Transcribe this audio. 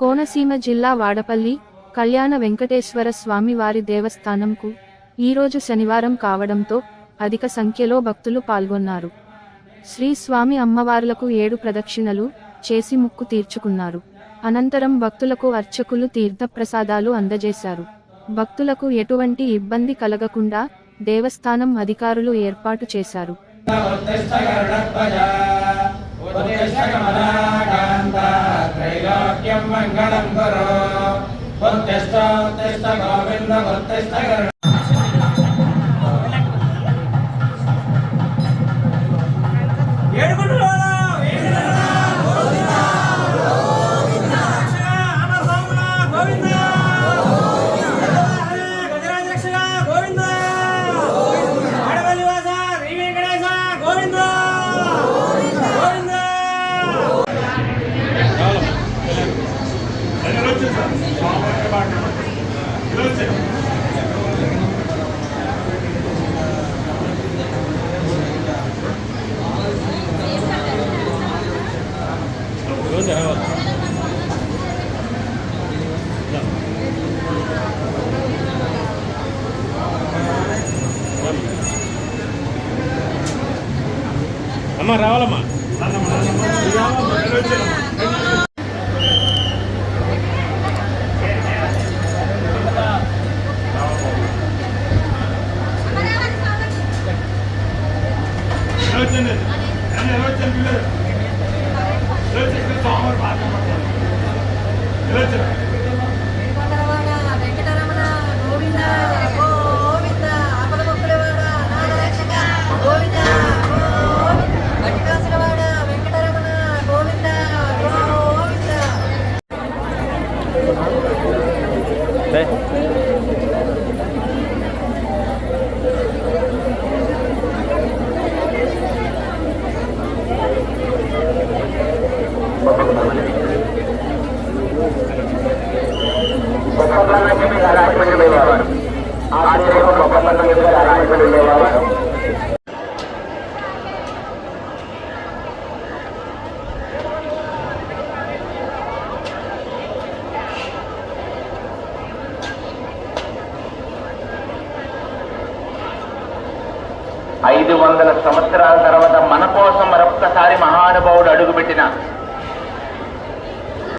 కోనసీమ జిల్లా వాడపల్లి కళ్యాణ వెంకటేశ్వర స్వామి వారి దేవస్థానంకు ఈరోజు శనివారం కావడంతో అధిక సంఖ్యలో భక్తులు పాల్గొన్నారు. శ్రీ స్వామి అమ్మవార్లకు ఏడు ప్రదక్షిణలు చేసి ముక్కు తీర్చుకున్నారు. అనంతరం భక్తులకు అర్చకులు తీర్థప్రసాదాలు అందజేశారు. భక్తులకు ఎటువంటి ఇబ్బంది కలగకుండా దేవస్థానం అధికారులు ఏర్పాటు చేశారు. మంగళం కర ఉత్తిష్ట ఉత్తిష్ట గోవింద ఉత్తిష్ట అమ్మ రావాలమ్మా వెంకటరమణ వెంకటరమణ గోవింద గోవింద ఆపద మొక్కులవాడ నాగరక్షక గోవింద గోవింద భట్టికాసులవాడ వెంకటరమణ గోవింద ఐదు వందల సంవత్సరాల తర్వాత మన కోసం మరొక్కసారి మహానుభావుడు అడుగుపెట్టిన